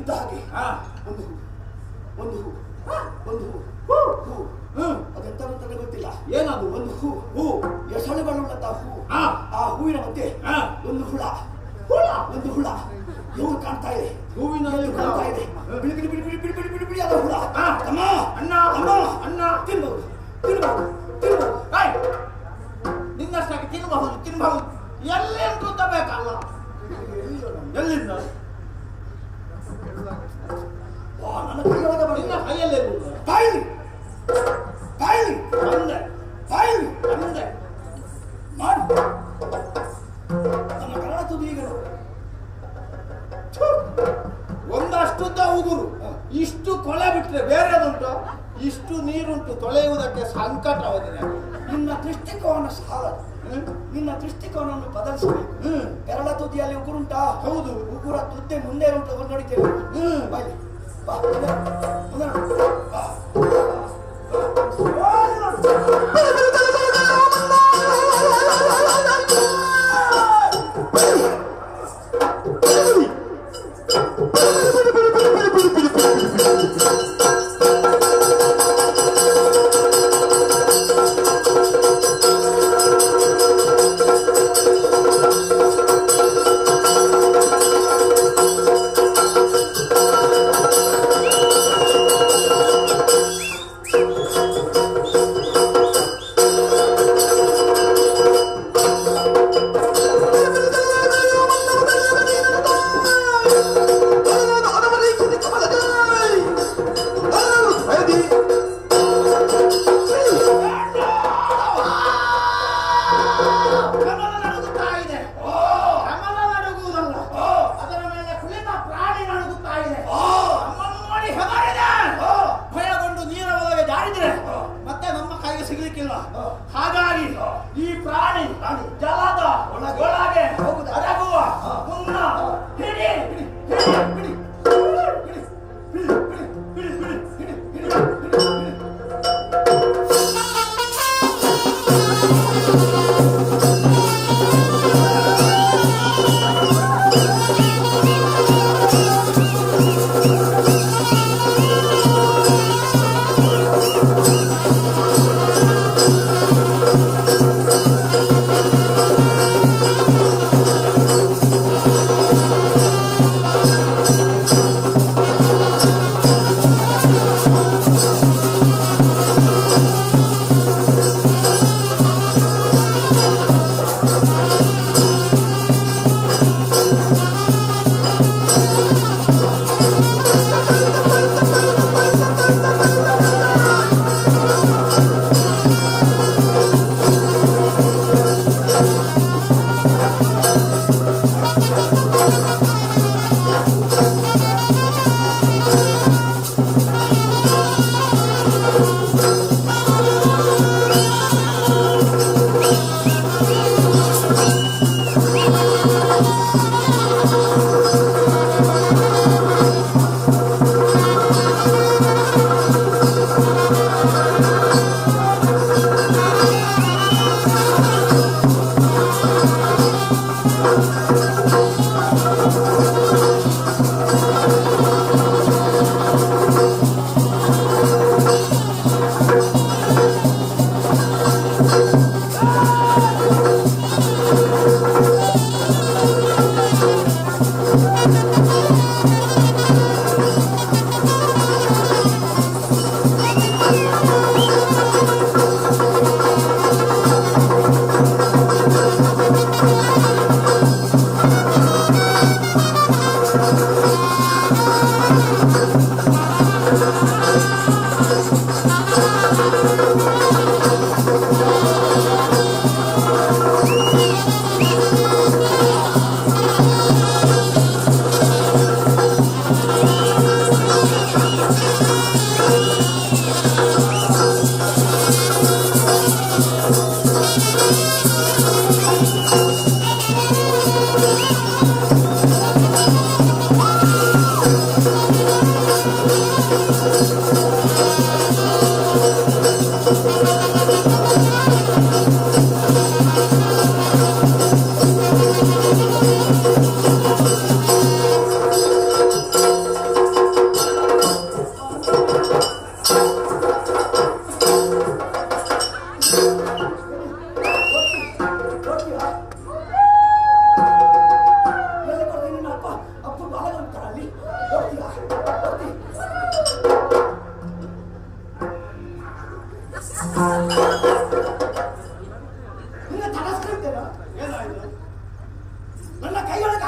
ಇದ್ದ ಹಾಗೆ ಹಾ. ಒಂದು ಹೂ. ಒಂದು ಹೂ. ಒಂದು ಹೂ. ಹೂ. ಹ್ಮ್ ಅದೆಂತ ಅಂತಲೇ ಗೊತ್ತಿಲ್ಲ. ಏನದು ಒಂದು ಹೂ. ಹೂ. ಎಸಳುಗಳುಳ್ಳಂತ ಹೂ. ಹಾ. ಆ ಹೂವಿನ ಮಧ್ಯೆ ಹಾ. ಒಂದು ಹುಳ. ಹುಳ. ಒಂದು ಹುಳ. ಇವರು ಕಾಣ್ತಾ ಇದೆ. ಹೂವಿನ. ಕಾಣ್ತಾ ಇದೆ. ಬಿಳಿ ಬಿಡಿ ಬಿಳಿ ಬಿಡಿ ಬಿಡಿ ಬಿಳಿ ಬಿಡಿ ಬಿಳಿ ಆದ ಹುಳ. ಹಾ. ಅಮ್ಮ. ಅಣ್ಣ. ಅಮ್ಮ. ಅಣ್ಣ. ತಿನ್ಬಹುದು ತಿನ್ಬಹುದು ತಿನ್ಬಹುದು! ನಿನ್ನಷ್ಟಾಗಿ ತಿನ್ಬಹುದು ತಿನ್ಬಹುದು. ಎಲ್ಲಿ ಅಂತ ಬೇಕಲ್ಲ ಎಲ್ಲಿಂದ? ಇಷ್ಟು ಕೊಳೆ ಬೇರೆ ಬೇರೆದುಂಟು? ಇಷ್ಟು ನೀರುಂಟು ತೊಳೆಯುವುದಕ್ಕೆ ಸಂಕಟವಾಗಿದೆ ನಿನ್ನ ದೃಷ್ಟಿಕೋನ ಸಾಲ ನಿಮ್ಮ ನಿನ್ನ ದೃಷ್ಟಿಕೋನವನ್ನು ಬದಲಿಸಬೇಕು ಹ್ಮ್. ಬೆರಳ ತುದಿಯಲ್ಲಿ ಉಗುರುಂಟಾ? ಹೌದು. ಉಗುರ ತುದ್ದೆ ಮುಂದೆ ಉಂಟು. ನೋಡಿದ್ದೇವೆ ಹ್ಮ್. ಬಾಯ್ಲಿ ಪ್ರಾಣಿ ಜಲದ ಒಳಗೊಳಗೆ ಅರಗುವ ಮುನ್ನ ಹಿಡಿ ಹಿಡಿ ಹಿಡಿ ಹಿಡಿ Oh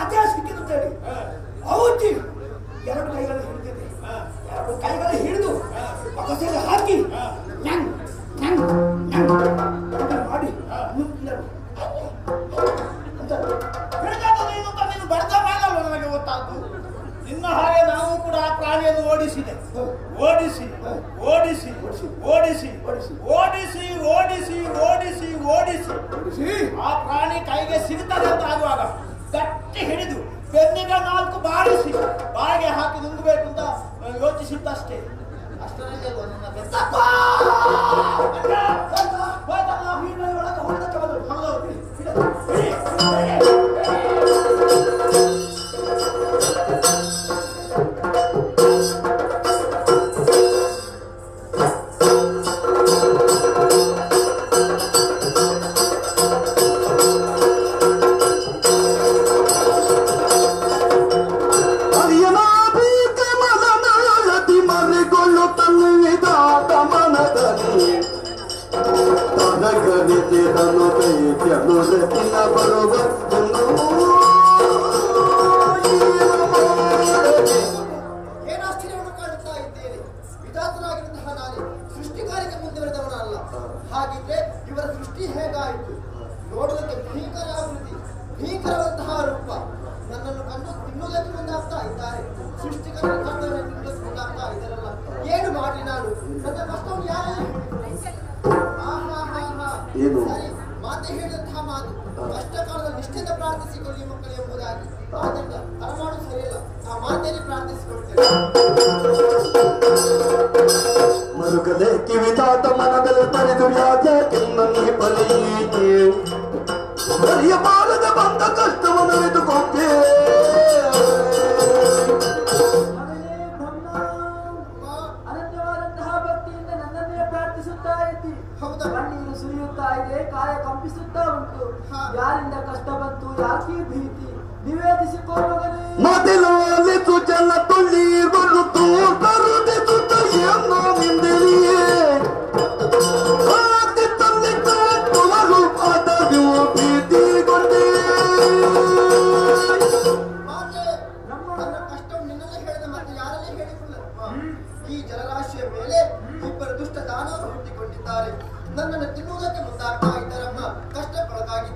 ರಾಜ ಸಿಕ್ಕಿದಂತ ಹೇಳಿ ಅವತ್ತಿ ಎರಡು ಕೈಗಳನ್ನು ಹಿಡಿದಿದೆ ಎರಡು ಕೈಗಳ ಹಿಡಿದು ಪಕ್ಕದಲ್ಲಿ ಹಾಕಿ. ನಂಗ್ ನಂಗ್ ನಂಗ್ ಮಾಡಿ ಗೊತ್ತಾಗ್ತದೆ ನಿನ್ನ ಹಾಗೆ ನಾವು ಕೂಡ ಆ ಪ್ರಾಣಿಯನ್ನು ಓಡಿಸಿದೆ. ಓಡಿಸಿ ಓಡಿಸಿ ಓಡಿಸಿ ಓಡಿಸಿ ಓಡಿಸಿ ಓಡಿಸಿ. ಓಡಿಸಿ. ಆ ಪ್ರಾಣಿ ಕೈಗೆ ಸಿಗ್ತದೆ ಅಂತ ಆಗುವಾಗ ಗಟ್ಟಿ ಹಿಡಿದು ಬೆನ್ನಿಗೆ ನಾಲ್ಕು ಬಾರಿಸಿ ಬಾಯಿಗೆ ಹಾಕಿ ನುಂಗಬೇಕು ಅಂತ ಯೋಚಿಸಿದ್ದಷ್ಟೇ. ಅಷ್ಟೇ ನನ್ನ ಸೃಷ್ಟಿಕಾರ್ಯಕ್ಕೆ ಮುಂದುವರೆದವನಲ್ಲ ಹಾಗಿದ್ರೆ ಇವರ ಸೃಷ್ಟಿ ಹೇಗಾಯಿತು ನೋಡುವುದಕ್ಕೆ ಭೀಕರ ಆಕೃತಿ ಭೀಕರವಂತಹ ರೂಪ ನನ್ನನ್ನು ಕಂಡು ತಿನ್ನುವುದಕ್ಕೆ ಮುಂದಾಗ್ತಾ ಇದ್ದಾರೆ ಸೃಷ್ಟಿಕರ ಕಂಡವರನ್ನು ತಿನ್ನುವುದಕ್ಕೆ ಇದ್ದಾರಲ್ಲ ಏನು ಮಾಡಿ ನಾನು ನನ್ನ ಕಷ್ಟವನ್ನು ಯಾರು ಏನು? ಮಾತೆ ಹೇಳಿದಂತಹ ಮಾತು ಕಷ್ಟ ಕಾಲದಲ್ಲಿ ನಿಷ್ಠೆಯಿಂದ ಪ್ರಾರ್ಥಿಸಿಕೊಳ್ಳಿ ಮಕ್ಕಳು ಎಂಬುದಾಗಿ. ಆದ್ದರಿಂದ ತಲೆಮಾಡು ಸರಿಯಲ್ಲ, ಆ ಮಾತೆಯಲ್ಲಿ ಪ್ರಾರ್ಥಿಸಿಕೊಳ್ಳುತ್ತೇವೆ. ಮರುಗಲೆ ಕಿವಿದಾತ ಮನದಲ್ಲಿ ತನೆದು ಯಾದ ಕೆಮ್ಮನಿ ಬಲಿಯಿತು ಬರಿಯ ಬಾರದ ಬಂದ ಕಷ್ಟವನ್ನು ಕೊಂಪೇ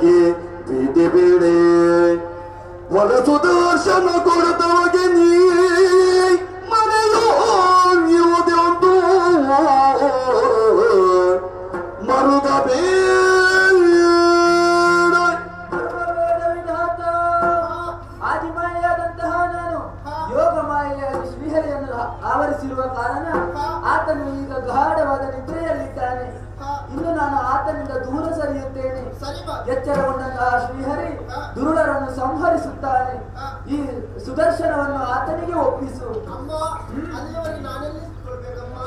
ನಿನಗೆ ಬೇಡೆ ಬೇಡೆ. ಹೊಲಸು ದರ್ಶನ ಕೊಡದವಗೆ ನೀ ಮನೆಯೋ ಇರುವುದೊಂದು ನಾನು ಯೋಗ ಮಾಯೆಯಾಗಿ ಶ್ರೀಹರಿಯನ್ನು ಆವರಿಸಿರುವ ಕಾರಣ ಆತನು ಈಗ ಗಾಢವಾದ ನಿದ್ರೆಯಲ್ಲಿದ್ದಾನೆ. ಇನ್ನು ನಾನು ಆತನಿಂದ ದೂರ ಸರಿಯುತ್ತೇನೆ. ಎಚ್ಚರಗೊಂಡಂತಹ ಶ್ರೀಹರಿ ದುರುಳರನ್ನು ಸಂಹರಿಸುತ್ತಾನೆ. ಈ ಸುದರ್ಶನವನ್ನು ಆತನಿಗೆ ಒಪ್ಪಿಸು.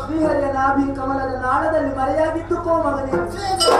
ಶ್ರೀಹರಿಯ ನಾಭಿ ಕಮಲದ ನಾಳದಲ್ಲಿ ಮರೆಯಾಗಿದ್ದು ಕೋ ಮಗನೇ ಜಯ ಜಯ.